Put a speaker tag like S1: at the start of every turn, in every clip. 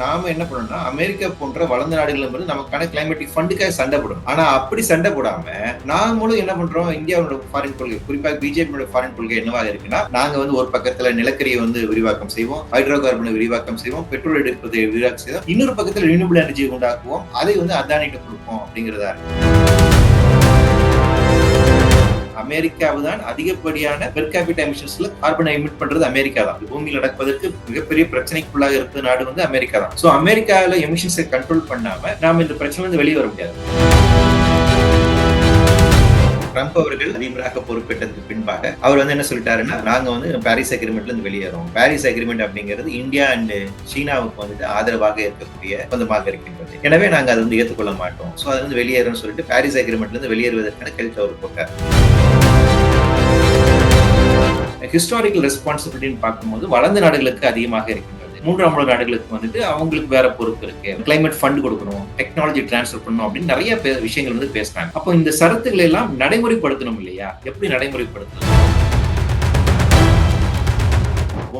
S1: நாம என்ன பண்ணணும்னா அமெரிக்கா போன்ற வளர்ந்த நாடுகள் வந்து நமக்கான கிளைமேட்டிக் ஃபண்டுக்காக சண்டை போடும் ஆனா அப்படி சண்டை போடாம நாமளும் என்ன பண்றோம்? இந்தியாவோட ஃபாரின் கொள்கை குறிப்பாக பிஜேபியோட ஃபாரின் கொள்கை என்னவாக இருக்குன்னா நாங்க வந்து ஒரு பக்கத்துல நிலக்கரியை வந்து விரிவாக்கம் செய்வோம் ஹைட்ரோ கார்பனை விரிவாக்கம் செய்வோம் பெட்ரோல் எடுப்பதை விரிவாக்கம் செய்வோம் இன்னொரு பக்கத்துல ரினியூபிள் எனர்ஜி உண்டாக்குவோம் அதை வந்து அதானிட்டு கொடுப்போம் அப்படிங்கிறதா இருக்கு. அமெரிக்காவை தான் அதிகப்படியான பெர் கேபிட்டல் எமிஷன்ஸ்ல கார்பனை எமிட் பண்றது அமெரிக்கா தான் பூமியில் நடப்பதற்கு மிகப்பெரிய பிரச்சனைக்குள்ளாக இருப்பது நாடு வந்து அமெரிக்கா தான் ஸோ அமெரிக்காவில் எமிஷன்ஸை கண்ட்ரோல் பண்ணாம நாம இந்த பிரச்சனை வந்து வெளியே வர முடியாது. ட்ரம்ப் அவர்கள் அதிபராக பொறுப்பேற்றதுக்கு பின்பாக அவர் வந்து என்ன சொல்லிட்டாருன்னா நாங்க வந்து பாரிஸ் அக்ரிமெண்ட்ல இருந்து வெளியேறோம். பாரிஸ் அக்ரிமெண்ட் அப்படிங்கிறது இந்தியா அண்ட் சீனாவுக்கு வந்துட்டு ஆதரவாக இருக்கக்கூடிய ஒப்பந்தமாக இருக்கின்றது. எனவே நாங்க அதை வந்து ஏற்றுக்கொள்ள மாட்டோம். ஸோ அது வந்து வெளியேறோம்னு சொல்லிட்டு பாரிஸ் அக்ரிமெண்ட்ல இருந்து வெளியேறுவதற்கான கருத்து அவர் போட்டார். ஹிஸ்டாரிக்கல் ரெஸ்பான்சிபிலிட்டின்னு பார்க்கும்போது வளர்ந்த நாடுகளுக்கு அதிகமாக இருக்கின்றது. மூன்றாம் உலக நாடுகளுக்கு வந்துட்டு அவங்களுக்கு வேற பொறுப்பு இருக்கு. கிளைமேட் ஃபண்ட் கொடுக்கணும் டெக்னாலஜி டிரான்ஸ்ஃபர் பண்ணணும் அப்படின்னு நிறைய விஷயங்கள் வந்து பேசுறாங்க. அப்போ இந்த சரத்துக்களை எல்லாம் நடைமுறைப்படுத்தணும் இல்லையா? எப்படி நடைமுறைப்படுத்தணும்?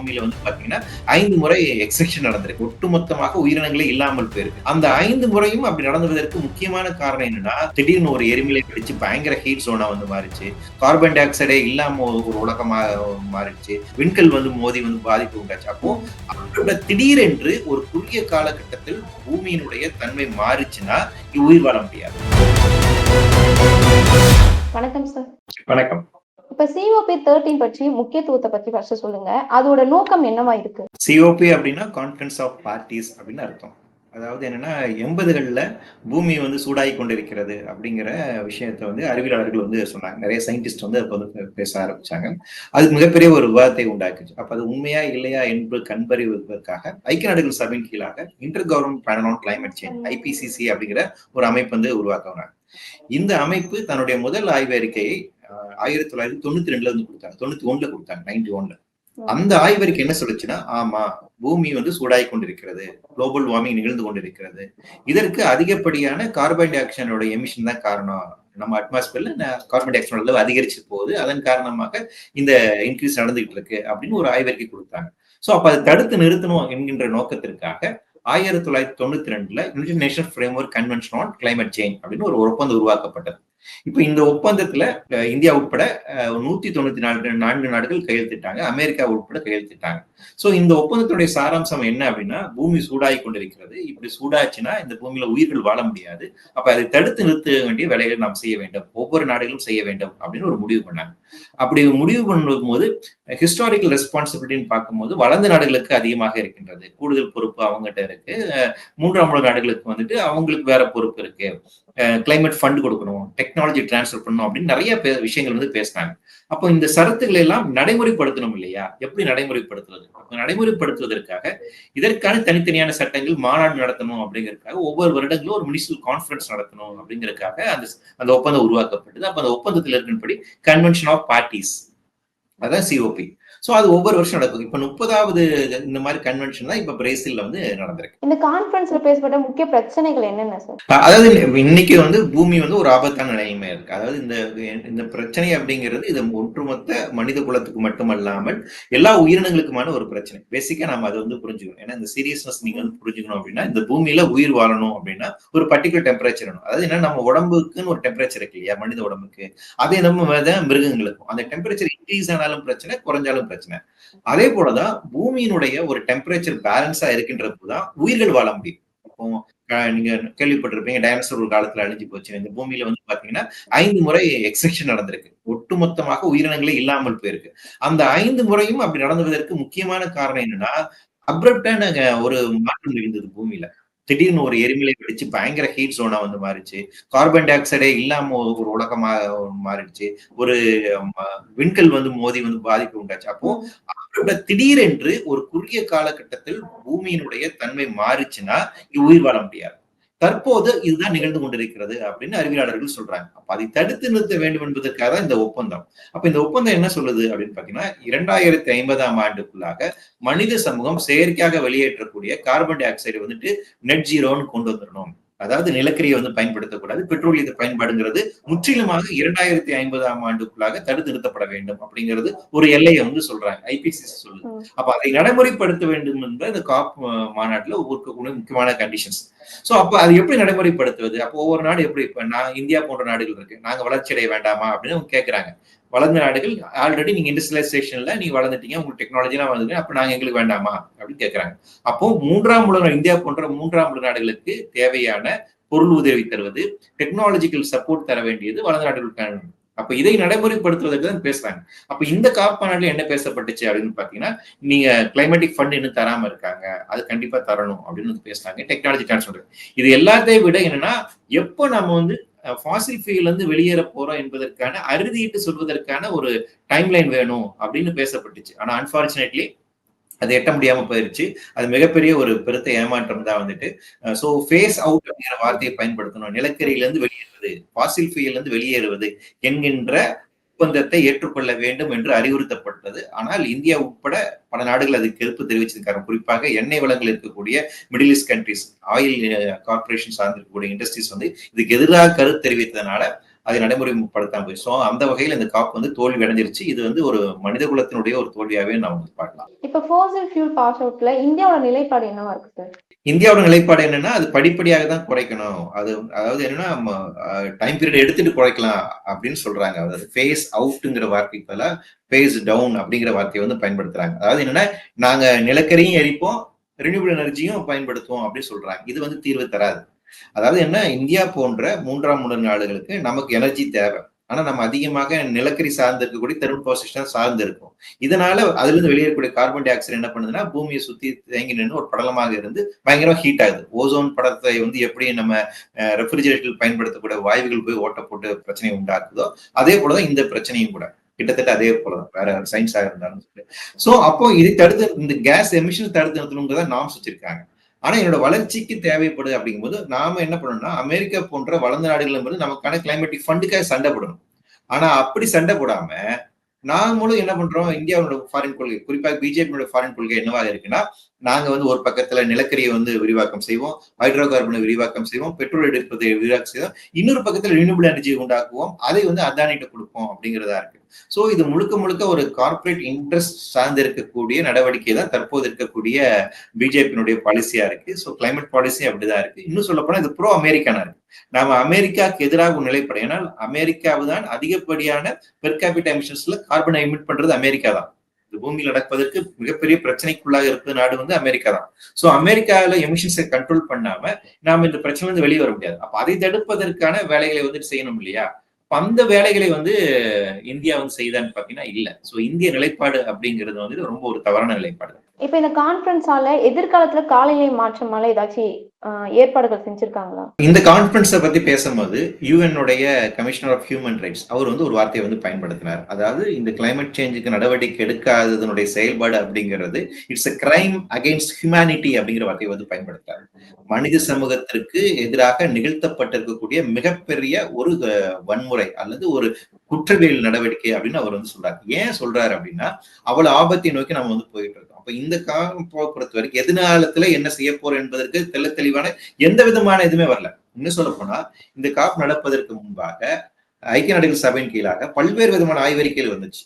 S1: பூமியில வந்து பாத்தீங்கன்னா ஐந்து முறை எக்ஸெக்ஷன் நடந்திருக்கு. ஒட்டுமொத்தமாக உயிரினங்களே இல்லாமல் போயிருக்கு. அந்த ஐந்து முறையும் அப்படி நடந்ததற்கு முக்கியமான காரணம் என்னன்னா திடீர்னு ஒரு எரிமலை வெடிச்சு பயங்கர ஹீட் ஜோனா வந்து மாறிச்சு. கார்பன் டை ஆக்சைடே இல்லாம ஒரு உலகமா மாறிடுச்சு. விண்கல் வந்து மோதி வந்து பாதிப்பு உண்டாச்சு. அப்போ அதோட திடீரென்று ஒரு குறுகிய காலகட்டத்தில் பூமியினுடைய தன்மை மாறிச்சுன்னா உயிர் வாழ முடியாது.
S2: வணக்கம் சார்.
S1: வணக்கம்.
S2: இப்ப சிஓபி தேர்ட்டீன் பற்றி முக்கியத்துவத்தை பத்தி ஃபர்ஸ்ட் சொல்லுங்க. அதோட நோக்கம் என்னவா இருக்கு?
S1: சிஓபி அப்படின்னா கான்ஃபரன்ஸ் ஆஃப் பார்ட்டிஸ் அப்படின்னு அர்த்தம். அதாவது என்னன்னா எண்பதுகளில் பூமி வந்து சூடாகி கொண்டிருக்கிறது அப்படிங்கிற விஷயத்தை வந்து அறிவியலாளர்கள் வந்து சொன்னாங்க. நிறைய சயின்டிஸ்ட் வந்து அப்போ வந்து பேச ஆரம்பிச்சாங்க. அது மிகப்பெரிய ஒரு விவாதத்தை உண்டாக்குச்சு. அப்ப அது உண்மையா இல்லையா என்று கண்பறிவதற்காக ஐக்கிய நாடுகள் சபையின் கீழாக inter government panel on climate change IPCC அப்படிங்கிற ஒரு அமைப்பு வந்து உருவாக்குனாங்க. இந்த அமைப்பு தன்னுடைய முதல் ஆய்வு அறிக்கையை ஆயிரத்தி தொள்ளாயிரத்தி தொண்ணூத்தி ரெண்டுல இருந்து கொடுத்தாங்க. தொண்ணூத்தி ஒண்ணுல கொடுத்தாங்க நைன்டி ஒன்ல அந்த ஆய்வறிக்கை என்ன சொல்லுச்சுன்னா ஆமா பூமி வந்து சூடாகி கொண்டிருக்கிறது குளோபல் வார்மிங் நிகழ்ந்து கொண்டிருக்கிறது. இதற்கு அதிகப்படியான கார்பன் டை ஆக்சைடோட எமிஷன் தான் காரணம். நம்ம அட்மாஸ்பியர்ல கார்பன் டை ஆக்சைடு அளவு அதிகரிச்சு போகுது. அதன் காரணமாக இந்த இன்க்ரீஸ் நடந்துகிட்டு இருக்கு அப்படின்னு ஒரு ஆய்வறிக்கை கொடுத்தாங்க. சோ அப்ப அதை தடுத்து நிறுத்தணும் என்கின்ற நோக்கத்திற்காக ஆயிரத்தி தொள்ளாயிரத்தி தொண்ணூத்தி ரெண்டுல United Nation framework convention on climate change அப்படின்னு ஒரு ஒப்பந்தம் உருவாக்கப்பட்டது. இப்ப இந்த ஒப்பந்தத்துல இந்தியா உட்பட நூத்தி தொண்ணூத்தி நாலு நான்கு நாடுகள் கையெழுத்திட்டாங்க. அமெரிக்கா உட்பட கையெழுத்திட்டாங்க. சோ இந்த ஒப்பந்தத்துடைய சாராம்சம் என்ன அப்படின்னா பூமி சூடாகி கொண்டிருக்கிறது. இப்படி சூடாச்சுன்னா இந்த பூமியில உயிர்கள் வாழ முடியாது. அப்ப அதை தடுத்து நிறுத்த வேண்டிய வேலைகளை நாம் செய்ய வேண்டும். ஒவ்வொரு நாடுகளும் செய்ய வேண்டும் அப்படின்னு ஒரு முடிவு பண்ணாங்க. அப்படி முடிவு பண்ணும்போது ஹிஸ்டாரிக்கல் ரெஸ்பான்சிபிலிட்டின்னு பார்க்கும்போது வளர்ந்த நாடுகளுக்கு அதிகமாக இருக்கின்றது. கூடுதல் பொறுப்பு அவங்ககிட்ட இருக்கு. மூன்றாம் உலக நாடுகளுக்கு வந்துட்டு அவங்களுக்கு வேற பொறுப்பு இருக்கு. கிளைமேட் ஃபண்ட் கொடுக்கணும் டெக்னாலஜி டிரான்ஸ்ஃபர் பண்ணணும் அப்படின்னு நிறைய விஷயங்கள் வந்து பேசினாங்க. அப்போ இந்த சரத்துக்களை எல்லாம் நடைமுறைப்படுத்தணும் இல்லையா? எப்படி நடைமுறைப்படுத்துறது? அப்போ நடைமுறைப்படுத்துவதற்காக இதற்கான தனித்தனியான சட்டங்கள் மாநாடு நடத்தணும் அப்படிங்கறதுக்காக ஒவ்வொரு வருடங்களும் ஒரு முனிசிபல் கான்ஃபரன்ஸ் நடத்தணும் அப்படிங்கிறதுக்காக அந்த அந்த ஒப்பந்தம் உருவாக்கப்பட்டது. அப்ப அந்த ஒப்பந்தத்தில் இருக்கின்றபடி கன்வென்ஷன் ஆஃப் பார்ட்டிஸ் அதான் சிஓபி சோ அது ஒவ்வொரு வருஷம் நடக்கும் இப்ப முப்பதாவது இந்த மாதிரி கன்வென்ஷன் தான் இப்ப பிரேசில்ல வந்து நடந்திருக்கு.
S2: இந்த கான்ஃபரன்ஸ்ல பேசப்பட்ட முக்கிய பிரச்சனைகள் என்னென்ன சார்
S1: அதாவது இன்னைக்கு வந்து பூமி வந்து ஒரு ஆபத்தான நிலைமை இருக்கு. அதாவது இந்த இந்த பிரச்சனை அப்படிங்கிறது இது ஒட்டுமொத்த மனித குலத்துக்கு மட்டுமல்லாமல் எல்லா உயிரினங்களுக்குமான ஒரு பிரச்சனை. பேசிக்கா நம்ம அதை வந்து புரிஞ்சுக்கணும். ஏன்னா இந்த சீரியஸ்னஸ் நீங்க வந்து புரிஞ்சுக்கணும் அப்படின்னா இந்த பூமியில உயிர் வாழணும் அப்படின்னா ஒரு பர்டிகுலர் டெம்பரேச்சர் வேணும். அதாவது என்ன நம்ம உடம்புக்குன்னு ஒரு டெம்பரேச்சர் இருக்கு இல்லையா? மனித உடம்புக்கு. அதே நம்ம மிருகங்களுக்கும். அந்த டெம்பரேச்சர் இன்க்ரீஸ் ஆனாலும் பிரச்சனை குறைஞ்சாலும் பிரச்சனை. அதே போலதான் பூமியினுடைய ஒரு டெம்பரேச்சர் பேலன்ஸா இருக்கின்ற உயிர்கள் வாழ முடியும். இப்போ நீங்க கேள்விப்பட்டிருப்பீங்க டைனோசர் ஒரு காலத்துல அழிஞ்சு போச்சு. இந்த பூமியில வந்து பாத்தீங்கன்னா ஐந்து முறை எக்ஸெக்ஷன் நடந்திருக்கு. ஒட்டுமொத்தமாக உயிரினங்களே இல்லாமல் போயிருக்கு. அந்த ஐந்து முறையும் அப்படி நடந்துவதற்கு முக்கியமான காரணம் என்னன்னா அப்ரப்டான ஒரு மாற்றம் நிகழ்ந்தது பூமியில. திடீர்னு ஒரு எரிமலை வெடிச்சு பயங்கர ஹீட் ஜோனா வந்து மாறிச்சு கார்பன் டை ஆக்சைடே இல்லாம ஒரு உலகமா மாறிடுச்சு. ஒரு விண்கல் வந்து மோதி வந்து பாதிப்பு உண்டாச்சு. அப்போ அதோட திடீரென்று ஒரு குறுகிய காலகட்டத்தில் பூமியினுடைய தன்மை மாறிச்சுன்னா உயிர் வாழ முடியாது. தற்போது இதுதான் நிகழ்ந்து கொண்டிருக்கிறது அப்படின்னு அறிவியலாளர்கள் சொல்றாங்க. அப்ப அதை தடுத்து நிறுத்த வேண்டும் என்பதற்காக தான் இந்த ஒப்பந்தம். அப்ப இந்த ஒப்பந்தம் என்ன சொல்லுது அப்படின்னு பாத்தீங்கன்னா இரண்டாயிரத்தி ஐம்பதாம் ஆண்டுக்குள்ளாக மனித சமூகம் செயற்கையாக வெளியேற்றக்கூடிய கார்பன் டை ஆக்சைடு வந்துட்டு நெட் ஜீரோன்னு கொண்டு வந்துடணும். அதாவது நிலக்கரியை வந்து பயன்படுத்தக்கூடாது பெட்ரோலியத்தை பயன்பாடுங்கிறது முற்றிலுமாக இரண்டாயிரத்தி ஐம்பதாம் ஆண்டுக்குள்ளாக தடுத்து நிறுத்தப்பட வேண்டும் அப்படிங்கிறது ஒரு எல்லையை வந்து சொல்றாங்க. ஐபிசிசி சொல்லுது. அப்ப அதை நடைமுறைப்படுத்த வேண்டும் என்ற இந்த காப் மாநாட்டுல இருக்கக்கூடிய முக்கியமான கண்டிஷன்ஸ் சோ அப்ப அது எப்படி நடைமுறைப்படுத்துவது? அப்போ ஒவ்வொரு நாடு எப்படி இப்ப நான் இந்தியா போன்ற நாடுகள் இருக்கு. நாங்க வளர்ச்சி அடைய வேண்டாமா அப்படின்னு அவங்க கேக்குறாங்க. வளர்ந்த நாடுகள் ஆல்ரெடி நீங்க இண்டஸ்ட்ரியலைசேஷன்ல நீங்க வளர்ந்துட்டீங்க உங்களுக்கு டெக்னாலஜிலாம் வளர்ந்து அப்ப நாங்க எங்களுக்கு வேண்டாமா? அப்படின்னு கேக்குறாங்க. அப்போ மூன்றாம் உலக இந்தியா போன்ற மூன்றாம் உலக நாடுகளுக்கு தேவையான பொருள் உதவி தருவது டெக்னாலஜிக்கல் சப்போர்ட் தர வேண்டியது வளர்ந்த நாடுகளுக்கான அப்ப இதை நடைமுறைப்படுத்துவதற்கு தான் பேசுறாங்க. அப்ப இந்த காப்பானால என்ன பேசப்பட்டுச்சு அப்படின்னு பாத்தீங்கன்னா நீங்க கிளைமேட்டிக் ஃபண்ட் இன்னும் தராம இருக்காங்க அது கண்டிப்பா தரணும் அப்படின்னு வந்து பேசுறாங்க டெக்னாலஜி டிரான்ஸ்ஃபர் இது எல்லாத்தையும் விட என்னன்னா எப்போ நம்ம வந்து ஃபாசில் ஃபியூல்லேருந்து வெளியேற போகிறோம் என்பதற்கான அறுதியிட்டு சொல்வதற்கான ஒரு டைம்லைன் வேணும் அப்படின்னு பேசப்பட்டுச்சு. ஆனால் அன்பார்ச்சுனேட்லி அது எட்ட முடியாம போயிருச்சு. அது மிகப்பெரிய ஒரு பெருத்த ஏமாற்றம் தான் வந்துட்டு. ஸோ ஃபேஸ் அவுட் அப்படிங்கிற வார்த்தையை பயன்படுத்தணும். நிலக்கரியிலேருந்து வெளியேறுவது ஃபாசில் ஃபியூல் வெளியேறுவது என்கின்ற ஒப்பந்தத்தை ஏற்றுக்கொள்ள வேண்டும் என்று அறிவுறுத்தப்பட்டது. ஆனால் இந்தியா உட்பட பல நாடுகள் அதுக்கு எதிர்ப்பு தெரிவிச்சிருக்காங்க. குறிப்பாக எண்ணெய் வளங்கள் இருக்கக்கூடிய middle east countries oil corporation சார்ந்திருக்கக்கூடிய இண்டஸ்ட்ரீஸ் வந்து இதுக்கு எதிராக கருத்து தெரிவித்ததுனால அதை நடைமுறைப்படுத்தாம போய் ஸோ அந்த வகையில் இந்த காப் வந்து தோல்வி அடைஞ்சிருச்சு. இது வந்து ஒரு மனித குலத்தினுடைய ஒரு தோல்வியாவே நாம் வந்து பார்க்கலாம்.
S2: இப்ப ஃபோசல் ஃபியூல் பாஸ் அவுட்ல இந்தியாவோட நிலைப்பாடு என்னவா இருக்கு சார்
S1: இந்தியாவோட நிலைப்பாடு என்னன்னா அது படிப்படியாக தான் குறைக்கணும். அது அதாவது என்னன்னா டைம் பீரியட் எடுத்துட்டு குறைக்கலாம் அப்படின்னு சொல்றாங்க. அதாவது ஃபேஸ் அவுட்டுங்கிற வார்த்தைக்கு பதிலாக ஃபேஸ் டவுன் அப்படிங்கிற வார்த்தையை வந்து பயன்படுத்துறாங்க. அதாவது என்னன்னா நாங்க நிலக்கரியும் எரிப்போம் ரினியூபிள் எனர்ஜியும் பயன்படுத்துவோம் அப்படின்னு சொல்றாங்க. இது வந்து தீர்வு தராது. அதாவது என்ன இந்தியா போன்ற மூன்றாம் உலக நாடுகளுக்கு நமக்கு எனர்ஜி தேவை. ஆனா நம்ம அதிகமாக நிலக்கரி சார்ந்து இருக்கக்கூடிய தெர்மல் பொசிஷன் சார்ந்து இருக்கும் இதனால அதுல இருந்து வெளியேறக்கூடிய கார்பன் டை ஆக்சைடு என்ன பண்ணுதுன்னா பூமியை சுத்தி தேங்கி நின்று ஒரு படலமாக இருந்து பயங்கரமா ஹீட் ஆகுது. ஓசோன் படத்தை வந்து எப்படி நம்ம ரெஃப்ரிஜரேட்டர் பயன்படுத்தக்கூடிய வாயுகள் போய் ஓட்ட போட்டு பிரச்சனை உண்டாக்குதோ அதே போலதான் இந்த பிரச்சனையும் கூட. கிட்டத்தட்ட அதே போலதான். வேற சயின்ஸாக இருந்தாலும் சோ அப்போ இதை தடுத்து இந்த கேஸ் எமிஷன் தடுத்து நிறுத்தணுங்கிறத நாம்ஸ் வச்சிருக்காங்க. ஆனா என்னோட வளர்ச்சிக்கு தேவைப்படுது அப்படிங்கும்போது நாம என்ன பண்ணணும்னா அமெரிக்கா போன்ற வளர்ந்த நாடுகள் நமக்கான கிளைமேட்டிக் ஃபண்டுக்காக சண்டை போடணும். ஆனா அப்படி சண்டை போடாம நாமளும் என்ன பண்றோம்? இந்தியாவோட ஃபாரின் கொள்கை குறிப்பாக பிஜேபியோட ஃபாரின் கொள்கை என்னவாக இருக்குன்னா நாங்க வந்து ஒரு பக்கத்துல நிலக்கரியை வந்து விரிவாக்கம் செய்வோம் ஹைட்ரோ கார்பனை விரிவாக்கம் செய்வோம் பெட்ரோல் எடுப்பதை விரிவாக்கம் செய்வோம் இன்னொரு பக்கத்துல ரினியூபிள் எனர்ஜி உண்டாக்குவோம் அதை வந்து அதானிட்ட கொடுப்போம் அப்படிங்கிறதா இருக்கு. சோ இது முழுக்க முழுக்க ஒரு கார்பரேட் இன்ட்ரெஸ்ட் சார்ந்து இருக்கக்கூடிய நடவடிக்கை தான் தற்போது இருக்கக்கூடிய பிஜேபியினுடைய பாலிசியா இருக்கு. ஸோ கிளைமேட் பாலிசி அப்படிதான் இருக்கு. இன்னும் சொல்ல போனா இது ப்ரோ அமெரிக்கானா இருக்கு. நாம அமெரிக்காவுக்கு எதிராக ஒரு ஏன்னா அமெரிக்காவு தான் அதிகப்படியான பெர் கேபிட்டல் எமிஷன்ஸ்ல கார்பனை எமிட் பண்றது அமெரிக்கா தான் இந்த பூமியில் நடப்பதற்கு மிகப்பெரிய பிரச்சனைக்குள்ளாக இருப்பது நாடு வந்து அமெரிக்கா தான். சோ அமெரிக்காவில எமிஷன்ஸை கண்ட்ரோல் பண்ணாம நாம இந்த பிரச்சனை வந்து வெளியே வர முடியாது. அப்ப அதை தடுப்பதற்கான வேலைகளை வந்துட்டு செய்யணும் இல்லையா? அந்த வேலைகளை வந்து இந்தியா வந்து செய்தான்னு பாத்தீங்கன்னா இல்ல. சோ இந்திய நிலைப்பாடு அப்படிங்கிறது வந்து ரொம்ப ஒரு தவறான நிலைப்பாடு.
S2: இப்ப இந்த கான்பரன்ஸால எதிர்காலத்துல காலநிலை மாற்றமால ஏதாச்சும் ஏற்பாடுகள் செஞ்சிருக்காங்களா?
S1: இந்த கான்ஃபரன்ஸை பத்தி பேசும்போது யூஎன்னுடைய கமிஷனர் ஆஃப் ஹியூமன் ரைட்ஸ் அவர் வந்து ஒரு வார்த்தையை வந்து பயன்படுத்தினார். அதாவது இந்த கிளைமேட் சேஞ்சுக்கு நடவடிக்கை எடுக்காததனுடைய செயல்பாடு அப்படிங்கிறது it's a crime against humanity அப்படிங்கிற வார்த்தையை வந்து பயன்படுத்தினார். மனித சமூகத்திற்கு எதிராக நிகழ்த்தப்பட்டிருக்கக்கூடிய மிகப்பெரிய ஒரு வன்முறை அல்லது ஒரு குற்றவியல் நடவடிக்கை அப்படின்னு அவர் வந்து சொல்றாரு. ஏன் சொல்றாரு அப்படின்னா அவ்வளவு ஆபத்தை நோக்கி நம்ம வந்து போயிட்டு இருக்கோம். அப்ப இந்த காலம் பொறுத்த வரைக்கும் எதிர்காலத்துல என்ன செய்ய போறோம் என்பதற்கு தெல்ல தெளிவான எந்த விதமான எதுவுமே வரல. இன்னும் சொல்ல போனா இந்த காப் நடப்பதற்கு முன்பாக ஐக்கிய நாடுகள் சபையின் கீழாக பல்வேறு விதமான ஆய்வறிக்கைகள் வந்துச்சு.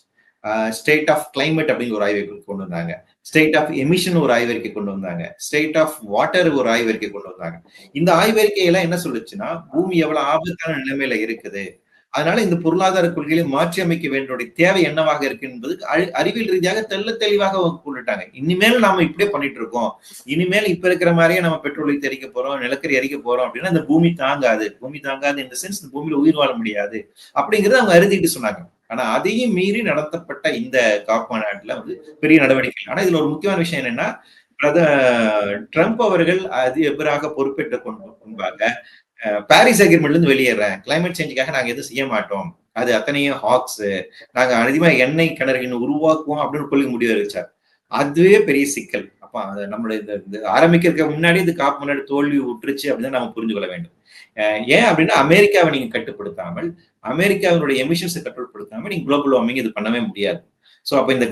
S1: ஸ்டேட் ஆஃப் கிளைமேட் அப்படிங்கிற ஒரு ஆய்வறிக்கை கொண்டு வந்தாங்க. ஸ்டேட் ஆஃப் எமிஷன் ஒரு ஆய்வறிக்கை கொண்டு வந்தாங்க. ஸ்டேட் ஆஃப் வாட்டர் ஒரு ஆய்வறிக்கை கொண்டு வந்தாங்க. இந்த ஆய்வறிக்கை எல்லாம் என்ன சொல்லுச்சுன்னா பூமி எவ்வளவு ஆபத்தான நிலைமையில இருக்குது? அதனால இந்த பொருளாதார கொள்கைகளை மாற்றி அமைக்க வேண்டிய தேவை என்னவாக இருக்கு என்பது அறிவியல் ரீதியாக தெல்ல தெளிவாக கொண்டுட்டாங்க. இனிமேல் நாம இப்படியே பண்ணிட்டு இருக்கோம். இனிமேல் இப்ப இருக்கிற மாதிரியே நம்ம பெட்ரோலை தெரிக்க போறோம் நிலக்கரி அரிக்க போறோம் அப்படின்னா இந்த பூமி தாங்காது. பூமி தாங்காது இந்த சென்ஸ் இந்த பூமியில உயிர் வாழ முடியாது அப்படிங்கறத அவங்க அறுதிட்டு சொன்னாங்க. ஆனா அதையும் மீறி நடத்தப்பட்ட இந்த காப் மாநாட்டுல வந்து பெரிய நடவடிக்கை ஆனா இதுல ஒரு முக்கியமான விஷயம் என்னன்னா பிரத ட்ரம்ப் அவர்கள் அது எதிராக பொறுப்பேற்ற கொண்டு முன்பாக பாரிஸ் அக்ரிமெண்ட்ல இருந்து வெளியேறேன். கிளைமேட் சேஞ்சுக்காக நாங்க எதுவும் செய்ய மாட்டோம். அது அத்தனையும் ஹாக்ஸ் நாங்க அதிகமா எண்ணெய் கிணறுகள் உருவாக்குவோம் அப்படின்னு சொல்லி முடிவு அறிவிச்சார் அதுவே பெரிய சிக்கல். அப்ப நம்மளுடைய இந்த ஆரம்பிக்கிறதுக்கு முன்னாடி இது காப்பு முன்னாடி தோல்வி விட்டுருச்சு அப்படின்னு நம்ம புரிஞ்சு கொள்ள வேண்டும். ஏன் அப்படின்னா அமெரிக்காவை நீங்க கட்டுப்படுத்தாமல் அமெரிக்காவினுடைய எமிஷன்ஸை கட்டுப்படுத்தாமல் நீங்க குளோபல் வார்மிங் இது பண்ணவே முடியாது. ஸோ அப்ப இந்த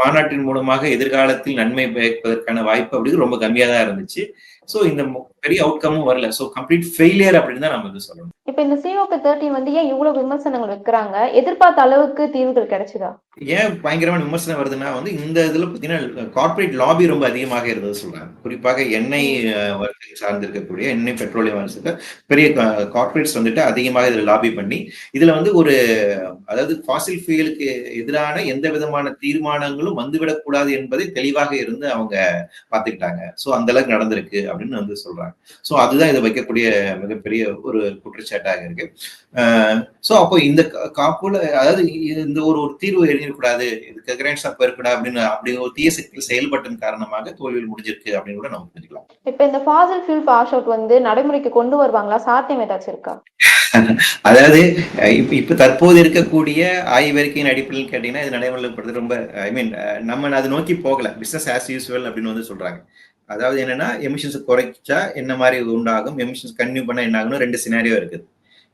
S1: மாநாட்டின் மூலமாக எதிர்காலத்தில் நன்மை பயப்பதற்கான வாய்ப்பு அப்படிங்கிறது ரொம்ப கம்மியாக தான் இருந்துச்சு. சோ இந்த பெரிய அவுட்கமும் வரல. சோ கம்ப்ளீட் ஃபெயிலியர் அப்படின்னு தான் நம்ம இது சொல்லணும்.
S2: இப்ப இந்த சிஓக்கு தேர்ட்டின் வந்து ஏன் இவ்வளவு விமர்சனங்கள் வைக்கிறாங்க? எதிர்பார்த்த அளவுக்கு தீர்வுகள் கிடைச்சதா?
S1: ஏன் பயங்கரமான விமர்சனம் வருதுன்னா வந்து இந்த இதுல பாத்தீங்கன்னா கார்ப்பரேட் லாபி ரொம்ப அதிகமாக இருந்தது சொல்றாங்க. குறிப்பாக எண்ணெய் அஹ், வர்த்தகம் சார்ந்து இருக்கக்கூடிய எண்ணெய் பெட்ரோலியம் பெரிய கார்ப்பரேட்ஸ் வந்துட்டு அதிகமாக இதுல லாபி பண்ணி இதுல வந்து ஒரு அதாவது ஃபாசில் ஃபியூலுக்கு எதிரான எந்த விதமான தீர்மானங்களும் வந்துவிடக்கூடாது என்பதை தெளிவாக இருந்து அவங்க பார்த்துக்கிட்டாங்க. சோ அந்த அளவுக்கு நடந்திருக்கு அப்படின்னு வந்து சொல்றாங்க. சோ அதுதான் இதை வைக்கக்கூடிய மிகப்பெரிய ஒரு குற்றச்சாட்டாக இருக்கு. சோ அப்போ இந்த காப்புல அதாவது இந்த ஒரு ஒரு தீர்வு எழுதிடக்கூடாது இதுக்கு கிராண்ட்ஸ் அப்ப இருக்கக்கூடாது அப்படின்னு அப்படி ஒரு தீய சக்திகள் செயல்பட்டதன் காரணமாக தோல்வியில் முடிஞ்சிருக்கு அப்படின்னு கூட நம்ம புரிஞ்சுக்கலாம்
S2: இப்ப இந்த ஃபாசல் ஃபியூல் பாஸ் அவுட் வந்து நடைமுறைக்கு கொண்டு வருவாங்களா? சாத்தியம் ஏதாச்சும் இருக்கா?
S1: அதாவது இப்ப இப்ப தற்போது இருக்கக்கூடிய ஆய்வறிக்கையின் அடிப்படையில் கேட்டீங்கன்னா இது நடைமுறைப்படுறது ரொம்ப ஐ மீன் நம்ம அதை நோக்கி போகல. பிசினஸ் ஆஸ் யூஸ்வல் அப்படின்னு வந்து சொல்றாங்க. அதாவது என்னன்னா எமிஷன்ஸ் குறைச்சா என்ன மாதிரி உண்டாகும்? எமிஷன்ஸ் கன்டினியூ பண்ணா என்ன ஆகும்னு ரெண்டு சினாரியோ இருக்குது.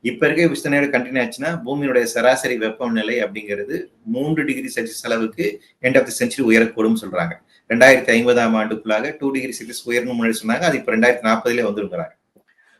S1: இப்ப இருக்க சினாரியோ கண்டினியூ ஆச்சுன்னா பூமியினுடைய சராசரி வெப்பநிலை அப்படிங்கிறது மூன்று டிகிரி செல்சியஸ் அளவுக்கு எண்ட் ஆஃப் தி செஞ்சுரி உயரக்கூடும் சொல்றாங்க. ரெண்டாயிரத்தி ஐம்பதாம் ஆண்டுக்குள்ளாக டூ டிகிரி செல்சியஸ் உயரணும் முன்னாடி சொன்னாங்க அது இப்ப ரெண்டாயிரத்தி நாற்பதுலேயே வந்துருக்கிறாங்க.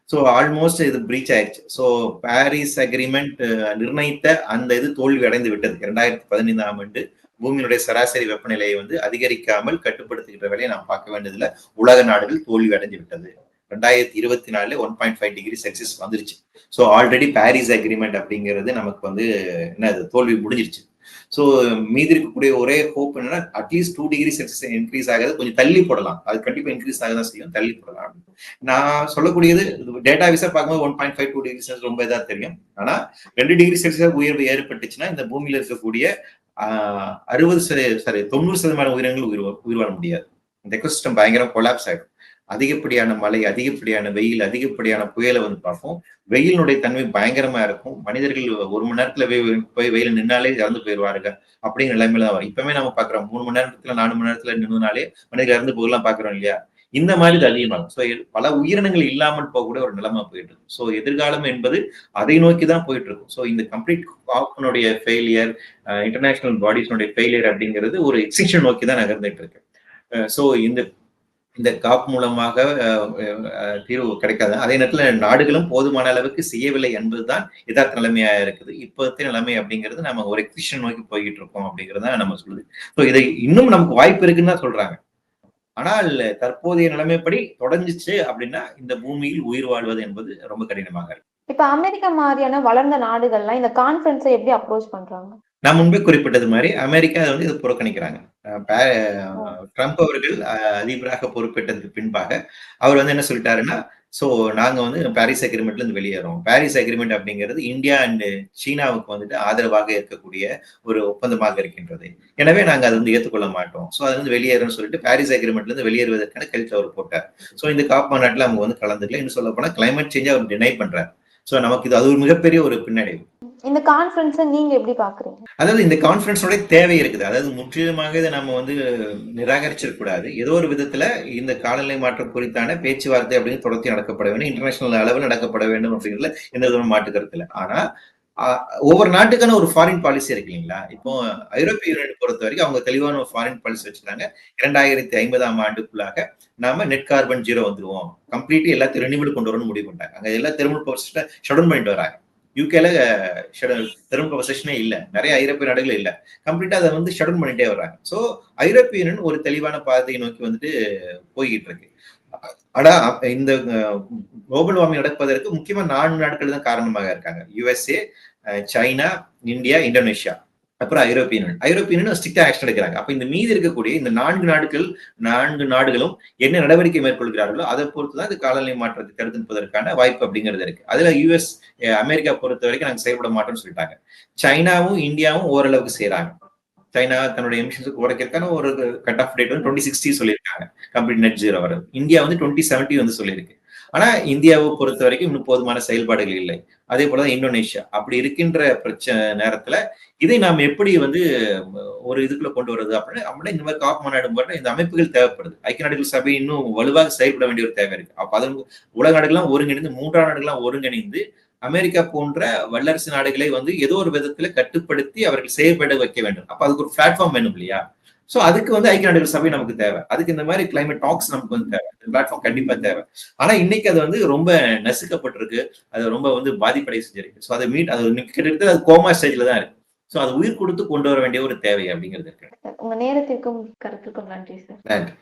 S1: ஸோ ஆல்மோஸ்ட் இது பிரீச் ஆயிடுச்சு. ஸோ பாரிஸ் அக்ரிமெண்ட் நிர்ணயித்த அந்த இது தோல்வி அடைந்து விட்டது. இரண்டாயிரத்தி பதினைந்தாம் ஆண்டு பூமியினுடைய சராசரி வெப்பநிலையை வந்து அதிகரிக்காமல் கட்டுப்படுத்துகின்ற வேலையை நாம் பார்க்க வேண்டியதுல உலக நாடுகள் தோல்வி அடைஞ்சு விட்டது. ரெண்டாயிரத்தி இருபத்தி நாலுல one point five degree Celsius வந்துருச்சு. ஸோ ஆல்ரெடி பாரிஸ் அக்ரிமெண்ட் அப்படிங்கிறது நமக்கு வந்து என்ன தோல்வி முடிஞ்சிருச்சு. ஸோ மீதி இருக்கக்கூடிய ஒரே ஹோப் என்னன்னா at least two degree Celsius increase ஆகாது கொஞ்சம் தள்ளி போடலாம். அது கண்டிப்பாக இன்க்ரீஸ் ஆக தான் செய்யும் தள்ளி போடலாம் நான் சொல்லக்கூடியது டேட்டா விசா பார்க்கும்போது one point five two degree Celsius ரொம்ப இதாக தெரியும். ஆனால் ரெண்டு டிகிரி செல்சியஸ் உயர்வு ஏற்பட்டுச்சுன்னா இந்த பூமியில் இருக்கக்கூடிய அறுபது சாரி தொண்ணூறு சதவீதமான உயிரினங்கள் உயிர் உயிர் வாழ முடியாது. இந்த எக்கோசிஸ்டம் பயங்கரம் கொலாப்ஸ் ஆகிடும் அதிகப்படியான மழை அதிகப்படியான வெயில் அதிகப்படியான புயலை வந்து பார்ப்போம். வெயிலினுடைய தன்மை பயங்கரமா இருக்கும். மனிதர்கள் ஒரு மணி நேரத்துல போய் வெயில் நின்னாலே இறந்து போயிடுவாருங்க. அப்படிங்கிற நிலைமையில தான் வரும் இப்பவுமே நம்ம பாக்குறோம் மூணு மணி நேரத்துல நாலு மணி நேரத்துல நின்றுனாலே மனிதர்கள் இறந்து போகலாம் பாக்குறோம் இல்லையா? இந்த மாதிரி இது அதிகமாகும். ஸோ பல உயிரினங்கள் இல்லாமல் போகக்கூடிய ஒரு நிலைமை போயிட்டு இருக்கும். ஸோ எதிர்காலம் என்பது அதை நோக்கி தான் போயிட்டு இருக்கும். ஸோ இந்த கம்ப்ளீட் காப்பினுடைய ஃபெயிலியர் இன்டர்நேஷனல் பாடிஸ்னுடைய ஃபெயிலியர் அப்படிங்கிறது ஒரு எக்ஸிஷன் நோக்கி தான் நகர்ந்துட்டு இருக்கு. ஸோ இந்த இந்த காப் மூலமாக தீர்வு கிடைக்காது. அதே நேரத்தில் நாடுகளும் போதுமான அளவுக்கு செய்யவில்லை என்பதுதான் யதார்த்த நிலைமையா இருக்குது. இப்போதைய நிலைமை அப்படிங்கிறது நம்ம ஒரு எக்ஸிஷன் நோக்கி போய்கிட்டு இருக்கோம் அப்படிங்கிறத நம்ம சொல்லுது. ஸோ இதை இன்னும் நமக்கு வாய்ப்பு இருக்குன்னு தான் சொல்றாங்க. ஆனால் தற்போதைய நிலைமைப்படி தொடர்ந்துச்சு அப்படின்னா இந்த பூமியில் உயிர் வாழ்வது என்பது ரொம்ப கடினமாக இருக்கு.
S2: இப்ப அமெரிக்கா மாதிரியான வளர்ந்த நாடுகள்லாம் இந்த கான்ஃபரன்ஸை எப்படி அப்ரோச் பண்றாங்க?
S1: நான் முன்பே குறிப்பிட்டது மாதிரி அமெரிக்கா வந்து இதை புறக்கணிக்கிறாங்க. ட்ரம்ப் அவர்கள் அதிபராக பொறுப்பேற்றதுக்கு பின்பாக அவர் வந்து என்ன சொல்லிட்டாருன்னா ஸோ நாங்கள் வந்து பாரிஸ் அக்ரிமெண்ட்லேருந்து வெளியேறோம். பாரிஸ் அக்ரிமெண்ட் அப்படிங்கிறது இந்தியா அண்டு சீனாவுக்கு வந்துட்டு ஆதரவாக இருக்கக்கூடிய ஒரு ஒப்பந்தமாக இருக்கின்றது. எனவே நாங்கள் அதை வந்து ஏற்றுக்கொள்ள மாட்டோம். ஸோ அது வந்து வெளியேறோம்னு சொல்லிட்டு பாரிஸ் அக்ரிமெண்ட்லேருந்து வெளியேறுவதற்கான கருத்து அவர் போட்டார். ஸோ இந்த காப் மாநாட்டில் அவங்க வந்து கலந்துக்கல. இன்னும் சொல்ல போனால் கிளைமேட் சேஞ்ச் அவர் டினை பண்ணுறார் ஸோ நமக்கு இது அது ஒரு மிகப்பெரிய ஒரு பின்னடைவு.
S2: இந்த கான்ஃபரன்ஸை நீங்க எப்படி பாக்குறீங்க
S1: அதாவது இந்த கான்ஃபரன்ஸோட தேவை இருக்குது. அதாவது முற்றிலுமாக இதை நம்ம வந்து நிராகரிச்சிடக்கூடாது ஏதோ ஒரு விதத்துல இந்த காலநிலை மாற்றம் குறித்தான பேச்சுவார்த்தை அப்படின்னு தொடர்ச்சி நடக்கப்பட வேண்டும். இன்டர்நேஷனல் அளவில் நடக்கப்பட வேண்டும் அப்படிங்கிறதுல எந்த விதமும் மாற்று கருத்து இல்லை. ஆனா ஒவ்வொரு நாட்டுக்கான ஒரு ஃபாரின் பாலிசி இருக்கு இல்லைங்களா? இப்போ ஐரோப்பிய யூனியன் பொறுத்த வரைக்கும் அவங்க தெளிவான ஒரு ஃபாரின் பாலிசி வச்சிருக்காங்க இரண்டாயிரத்தி ஐம்பதாம் ஆண்டுக்குள்ளாக நாம நெட் கார்பன் ஜீரோ வந்துருவோம். கம்ப்ளீட்லி எல்லாத்தையும் ரெனிபிள் கொண்டு வரணும்னு முடிவு பண்ணிட்டாங்க. அங்க எல்லா தெருமல் பவர் ஷடன் பண்ணிட்டு வராங்க. யூகேல திரும்ப செஷனே இல்லை. இல்ல நிறைய ஐரோப்பிய நாடுகள் இல்ல. கம்ப்ளீட்டா அதை வந்து ஷடன் பண்ணிட்டே வர்றாங்க. சோ ஐரோப்பியன் ஒரு தெளிவான பாதையை நோக்கி வந்துட்டு போய்கிட்டு இருக்கு. ஆனா இந்த குளோபல் வார்மிங் நடப்பதற்கு முக்கியமா நான்கு நாட்கள் தான் காரணமாக இருக்காங்க. யுஎஸ்ஏ சைனா இந்தியா இந்தோனேஷியா அப்புறம் ஐரோப்பிய யூனியன் ஐரோப்பிய யூனியன் ஸ்ட்ரிக்டா ஆக்ஷன் எடுக்கிறாங்க. அப்ப இந்த மீதி இருக்கக்கூடிய இந்த நான்கு நாடுகள் நான்கு நாடுகளும் என்ன நடவடிக்கை மேற்கொள்கிறார்களோ அதை பொறுத்து தான் இந்த காலநிலை மாற்றத்தை கருத்துப்பதற்கான வாய்ப்பு அப்படிங்கிறது இருக்கு. அதுல யூஎஸ் அமெரிக்கா பொறுத்த வரைக்கும் நாங்கள் செயல்பட மாட்டோம்னு சொல்லிட்டாங்க. சைனாவும் இந்தியாவும் ஓரளவுக்கு செய்யறாங்க சைனா தன்னுடைய எமிஷன்ஸ் குறைக்கிறதுக்கான ஒரு கட் ஆஃப் டேட் வந்து டுவெண்ட்டி சிக்ஸ்டி சொல்லியிருக்காங்க. கம்ப்ளீட் நெட் ஜீரோ வரும் இந்தியா வந்து டுவெண்ட்டி செவன்ட்டி வந்து சொல்லியிருக்கு. ஆனா இந்தியாவை பொறுத்த வரைக்கும் இன்னும் போதுமான செயல்பாடுகள் இல்லை. அதே போலதான் இந்தோனேஷியா. அப்படி இருக்கின்ற பிரச்சனை நேரத்துல இதை நாம் எப்படி வந்து ஒரு இதுக்குள்ள கொண்டு வருது அப்படின்னு அப்படின்னா இந்த மாதிரி காப் மாநாடு இந்த அமைப்புகள் தேவைப்படுது. ஐக்கிய நாடுகள் சபை இன்னும் வலுவாக செயல்பட வேண்டிய ஒரு தேவை இருக்கு. அப்ப அதன் உலக நாடுகள்லாம் ஒருங்கிணைந்து மூன்றாம் நாடுகள்லாம் ஒருங்கிணைந்து அமெரிக்கா போன்ற வல்லரசு நாடுகளை வந்து ஏதோ ஒரு விதத்துல கட்டுப்படுத்தி அவர்கள் செயல்பட வைக்க வேண்டும். அப்ப அதுக்கு ஒரு பிளாட்ஃபார்ம் வேணும் இல்லையா? சோ அதுக்கு வந்து ஐக்கிய நாடுகள் சபை நமக்கு தேவை. அதுக்கு இந்த மாதிரி கிளைமேட் டாக்ஸ் நமக்கு வந்து தேவை. பிளாட்ஃபார்ம் கண்டிப்பா தேவை. ஆனா இன்னைக்கு அது வந்து ரொம்ப நசுக்கப்பட்டிருக்கு. அது ரொம்ப வந்து பாதிப்படை செஞ்சிருக்கு. சோ அதை மீட் அது கிட்டத்தட்ட அது கோமா ஸ்டேஜ்ல தான் இருக்கு. சோ அது உயிர் கொடுத்து கொண்டு வர வேண்டிய ஒரு தேவை அப்படிங்கிறது இருக்கு.
S2: உங்க நேரத்திற்கும் கருத்துக்கும் நன்றி சார்
S1: நன்றி